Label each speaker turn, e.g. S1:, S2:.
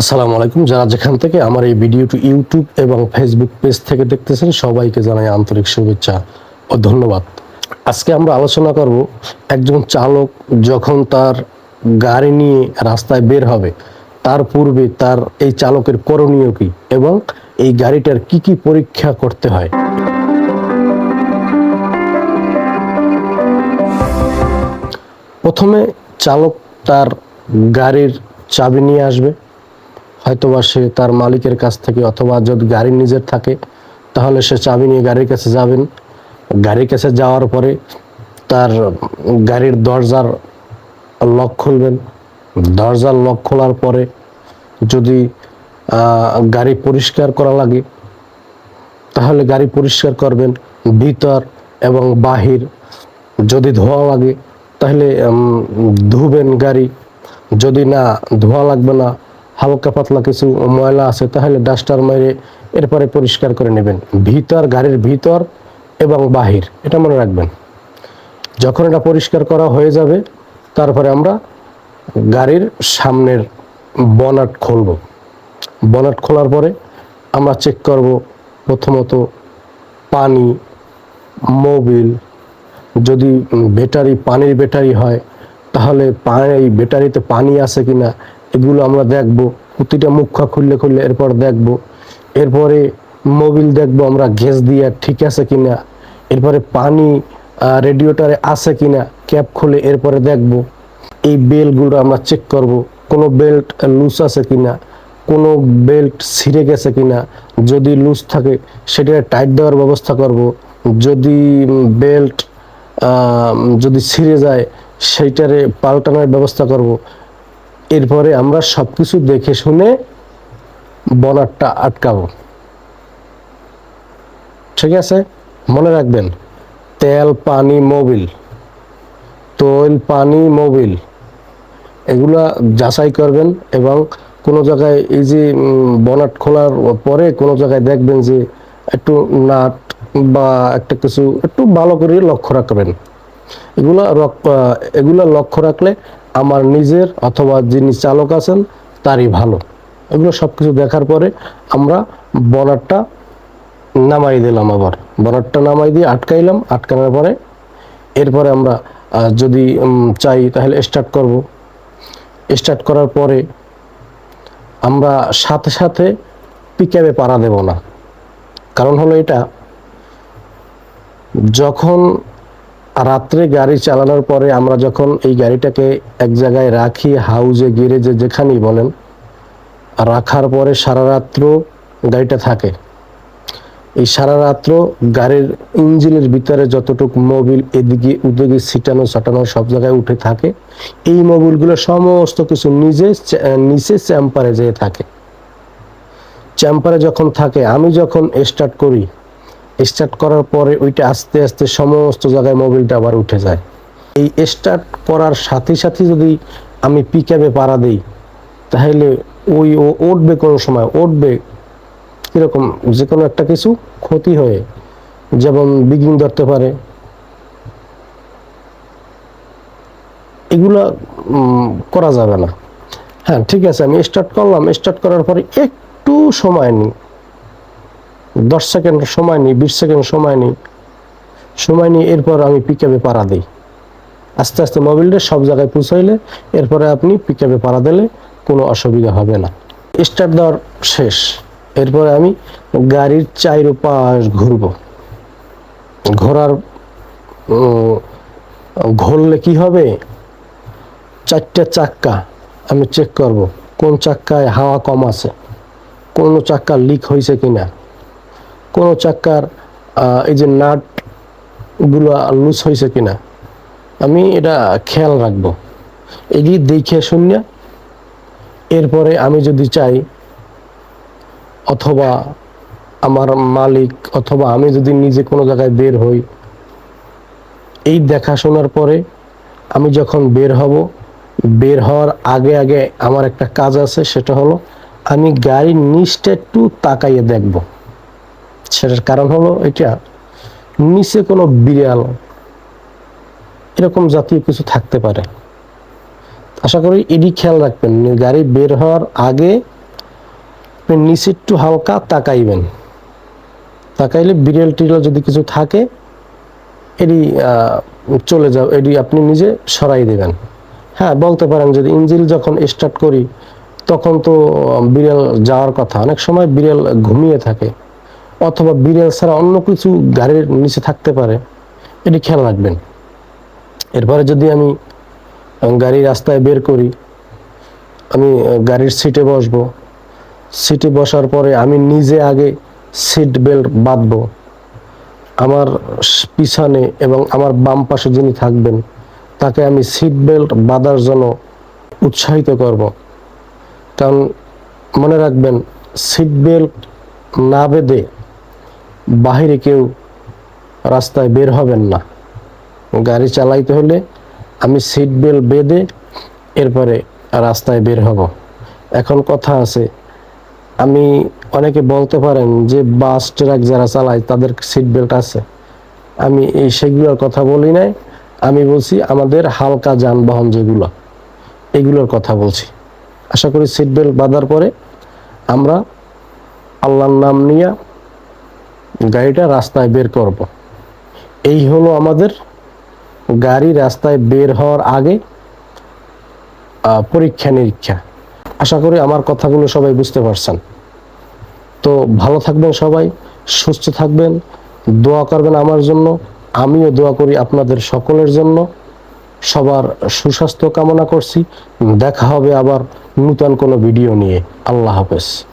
S1: আসসালামু আলাইকুম। যারা যেখান থেকে আমার এই ভিডিওটি ইউটিউব এবং ফেসবুক পেজ থেকে দেখতেছেন, সবাইকে জানাই আন্তরিক শুভেচ্ছা ও ধন্যবাদ। আজকে আমরা আলোচনা করব একজন চালক যখন তার গাড়ি নিয়ে রাস্তায় বের হবে, তার পূর্বে তার এই চালকের করণীয় কি এবং এই গাড়িটার কি কি পরীক্ষা করতে হয়? প্রথমে চালক তার গাড়ির চাবি নিয়ে আসবে। হয়তোবা সে তার মালিকের কাছ থেকে অথবা যদি গাড়ি নিজের থাকে, তাহলে সে চাবি নিয়ে গাড়ির কাছে যাবেন। গাড়ির কাছে যাওয়ার পরে তার গাড়ির দরজার লক খুলবেন। দরজার লক খোলার পরে যদি গাড়ি পরিষ্কার করা লাগে, তাহলে গাড়ি পরিষ্কার করবেন। ভিতর এবং বাহির যদি ধোয়া লাগে, তাহলে ধুবেন গাড়ি। যদি না, ধোয়া লাগবে না হালকা পাতলা কিছু ময়লা আছে, তাহলে ডাস্টার মেরে এরপরে পরিষ্কার করে নেবেন। ভিতর, গাড়ির ভিতর এবং বাহির, এটা মনে রাখবেন। যখন এটা পরিষ্কার করা হয়ে যাবে, তারপরে আমরা গাড়ির সামনের বনাট খুলব। বনাট খোলার পরে আমরা চেক করব প্রথমত পানি মোবিল যদি ব্যাটারি, পানির ব্যাটারি হয়, তাহলে পানি ব্যাটারিতে পানি আছে কিনা, এগুলো আমরা দেখব। প্রতিটা মুখা খুললে খুললে এরপর দেখব। এরপরে মোবিল দেখব আমরা গ্যাস দিয়ে ঠিক আছে কিনা। এরপরে পানি রেডিওটারে আছে কিনা, ক্যাপ খুলে এরপরে দেখব। এই বেলগুলো আমরা চেক করব, কোনো বেল্ট লুজ আছে কিনা, কোনো বেল্ট ছিঁড়ে গেছে কিনা। যদি লুজ থাকে সেটা টাইট দেওয়ার ব্যবস্থা করব। যদি বেল্ট যদি ছিঁড়ে যায়, সেইটারে পাল্টানোর ব্যবস্থা করব। এরপরে আমরা সব কিছু দেখে শুনে বনারটা আটকাবো। ঠিক আছে? মনে রাখবেন, তেল, পানি, মোবিল, তৈল, পানি, মোবিল, এগুলা যাচাই করবেন এবং কোনো জায়গায় এই যে বনাট খোলার পরে কোনো জায়গায় দেখবেন যে একটু নাট বা একটা কিছু একটু ভালো করে লক্ষ্য রাখবেন। এগুলা এগুলা লক্ষ্য রাখলে আমার নিজের অথবা যিনি চালক আছেন, তারই ভালো। এগুলো সব কিছু দেখার পরে আমরা বনারটা নামাই দিলাম আবার। বনারটা নামাই দিয়ে আটকাইলাম, আটকানোর পরে এরপরে আমরা যদি চাই তাহলে স্টার্ট করব। স্টার্ট করার পরে আমরা সাথে সাথে পিকআপে পাড়া দেব না। কারণ হলো এটা, যখন রাত্রে গাড়ি চালানোর পরে আমরা যখন এই গাড়িটাকে এক জায়গায় রাখি হাউজে গ্যারেজে যেখানেই বলেন, রাখার পরে সারা রাত্র গাড়িটা থাকে। এই সারা রাত্র গাড়ির ইঞ্জিনের ভিতরে যতটুকু মোবিল এদিকে ওদিকে ছিটানো, ছাটানো, সব জায়গায় উঠে থাকে, এই মোবিলগুলো সমস্ত কিছু নিজে নিচে চ্যাম্পারে যেয়ে থাকে। চ্যাম্পারে যখন থাকে, আমি যখন স্টার্ট করি স্টার্ট করার পরে ওইটা আস্তে আস্তে সমস্ত জায়গায় মোবিলটা আবার উঠে যায়। এই স্টার্ট করার সাথে সাথে যদি আমি পিকআপে পাড়া দিই, তাহলে ওই ও উঠবে কোনো সময়, উঠবে কীরকম যে কোনো একটা কিছু ক্ষতি হয়ে, যেমন বিঘিন ধরতে পারে। এগুলা করা যাবে না। হ্যাঁ ঠিক আছে, আমি স্টার্ট করলাম স্টার্ট করার পরে একটু সময় নিই। দশ সেকেন্ড সময় নিই, বিশ সেকেন্ড সময় নিই। সময় নিয়ে এরপর আমি পিকআপে পাড়া দিই। আস্তে আস্তে মোবিলটা সব জায়গায় পৌঁছাইলে এরপরে আপনি পিকআপে পাড়া দিলে কোনো অসুবিধা হবে না। স্টার্ট দেওয়ার শেষ। এরপরে আমি গাড়ির চাইর পাশ ঘুরবো। ঘোরার ঘুরলে কি হবে? চারটে চাক্কা আমি চেক করব, কোন চাক্কায় হাওয়া কম আছে, কোন চাক্কা লিক হয়েছে কিনা। কোন চাক্কার আহ, এই যে নাটগুলো লুজ হয়েছে কিনা আমি এটা খেয়াল রাখব। এটি দেখে শুনে এরপরে আমি যদি চাই অথবা আমার মালিক অথবা আমি যদি নিজে কোনো জায়গায় বের হই এই দেখাশোনার পরে আমি যখন বের হব বের হওয়ার আগে আগে আমার একটা কাজ আছে সেটা হলো আমি গাড়ির নিচটা একটু তাকাইয়ে দেখব। সেটার কারণ হলো এটা, নিচে কোনো বিড়াল, এরকম জাতীয় কিছু থাকতে পারে। আশা করি এডি খেয়াল রাখবেন, গাড়ি বের হওয়ার আগে নিচে একটু হালকা তাকাইবেন। তাকাইলে বিড়েল টিড়েল যদি কিছু থাকে এডি চলে যাও এডি আপনি নিজে সরাই দেবেন। হ্যাঁ বলতে পারেন যদি ইঞ্জিল যখন স্টার্ট করি, তখন তো বিড়াল যাওয়ার কথা। অনেক সময় বিড়াল ঘুমিয়ে থাকে। অথবা বিড়াল ছাড়া অন্য কিছু গাড়ির নিচে থাকতে পারে, এটি খেয়াল রাখবেন। এরপরে যদি আমি গাড়ি রাস্তায় বের করি, আমি গাড়ির সিটে বসবো সিটে বসার পরে আমি নিজে আগে সিট বেল্ট বাঁধবো। আমার পিছনে এবং আমার বাম পাশে যিনি থাকবেন, তাকে আমি সিট বেল্ট বাঁধার জন্য উৎসাহিত করব। কারণ মনে রাখবেন সিট বেল্ট না বেঁধে বাহিরে কেউ রাস্তায় বের হবেন না। গাড়ি চালাইতে হলে আমি সিট বেল্ট বেঁধে এরপরে রাস্তায় বের হব। এখন কথা আছে, আমি অনেকে বলতে পারেন যে বাস, ট্রাক যারা চালায় তাদের সিট বেল্ট আছে। আমি এই সেগুলোর কথা বলি নাই, আমি বলছি আমাদের হালকা যানবাহন যেগুলো, এগুলোর কথা বলছি। আশা করি সিট বেল্ট বাঁধার পরে আমরা আল্লাহর নাম নিয়ে গাড়িটা রাস্তায় বের করব। এই হলো আমাদের গাড়ি রাস্তায় বের হওয়ার আগে পরীক্ষা নিরীক্ষা। আশা করি আমার কথাগুলো সবাই বুঝতে পারছেন। তো ভালো থাকবেন সবাই, সুস্থ থাকবেন, দোয়া করবেন আমার জন্য, আমিও দোয়া করি আপনাদের সকলের জন্য। সবার সুস্বাস্থ্য কামনা করছি। দেখা হবে আবার নূতন কোনো ভিডিও নিয়ে। আল্লাহ হাফেজ।